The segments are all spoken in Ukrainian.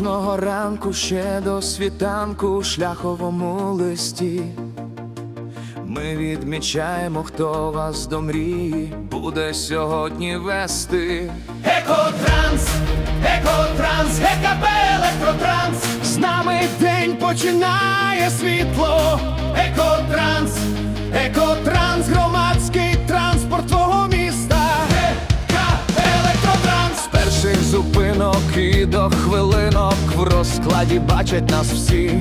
кожного ранку ще до світанку у шляховому листі. Ми відмічаємо, хто вас до мрії буде сьогодні вести. Екотранс, екотранс, ГКП Електротранс, З нами день починає світло. Екотранс, Екотранс, в розкладі бачать нас всі.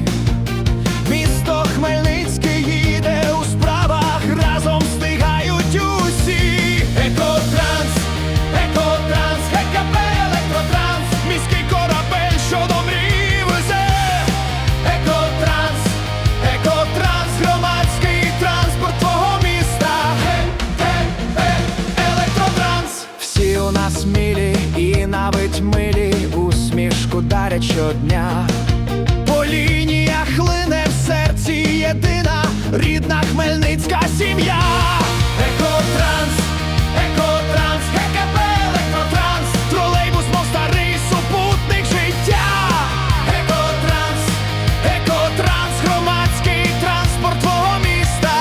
Щодня. По лініях хлине в серці єдина рідна хмельницька сім'я. Екотранс, Екотранс, ГКП Електротранс, Тролейбус, мов старий супутник життя. Екотранс, Екотранс, громадський транспорт твого міста.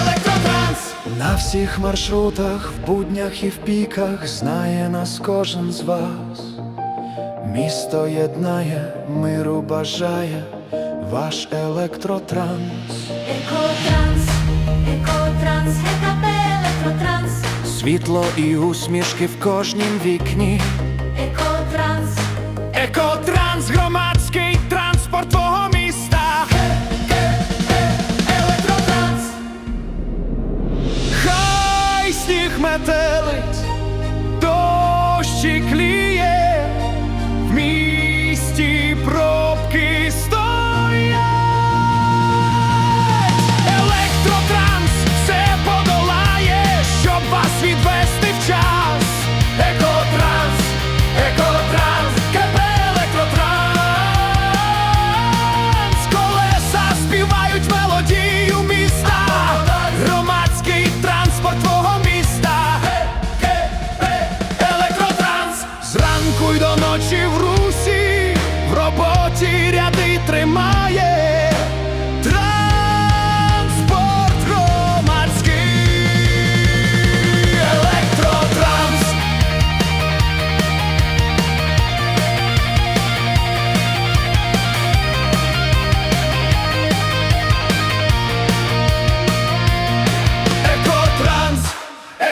Електротранс. На всіх маршрутах, в буднях і в піках знає нас кожен з вас. Місто єднає, миру бажає ваш електротранс. Екотранс, екотранс, ГКП Електротранс, Світло і усмішки в кожнім вікні. Екотранс, Екотранс, громадський транспорт твого міста. Електротранс, Хай сніг метелить, дощ і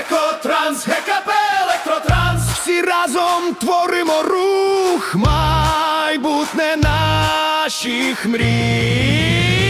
Екотранс, ГКП Електротранс, Всі разом творимо рух, майбутне наших мрій.